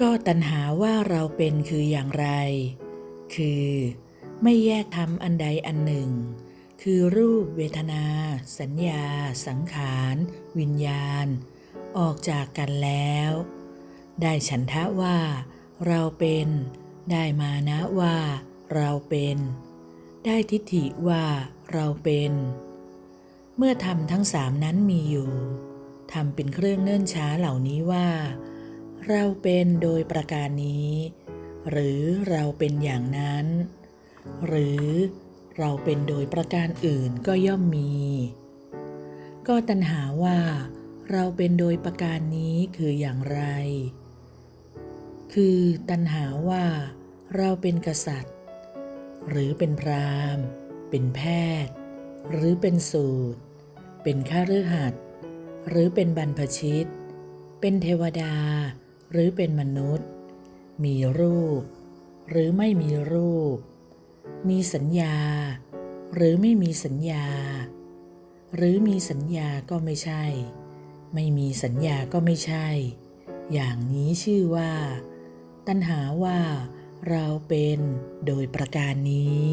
ก็ตัณหาว่าเราเป็นคืออย่างไร คือ ไม่แยกทำอันใดอันหนึ่ง คือรูปเวทนา สัญญา สังขาร วิญญาณ ออกจากกันแล้ว ได้ฉันทะว่า เราเป็น ได้มานะว่า เราเป็น ได้ทิฏฐิว่าเราเป็น เมื่อทำทั้งสามนั้นมีอยู่ทำเป็นเครื่องเนิ่นช้าเหล่านี้ว่า เราเป็นโดยประการนี้ หรือเราเป็นอย่างนั้น หรือเราเป็นโดยประการอื่นก็ย่อมมี ก็ตัณหาว่า เราเป็นโดยประการนี้คืออย่างไร คือตัณหาว่า เราเป็นกษัตริย์ หรือเป็นพราหมณ์ เป็นแพทย์ หรือเป็นสูตร เป็นข้ารือหัดหรือเป็นบรรพชิต เป็นเทวดา หรือเป็นมนุษย์ มีรูป หรือไม่มีรูป มีสัญญา หรือไม่มีสัญญา หรือมีสัญญาก็ไม่ใช่ ไม่มีสัญญาก็ไม่ใช่ อย่างนี้ชื่อว่า ตัณหาว่าเราเป็นโดยประการนี้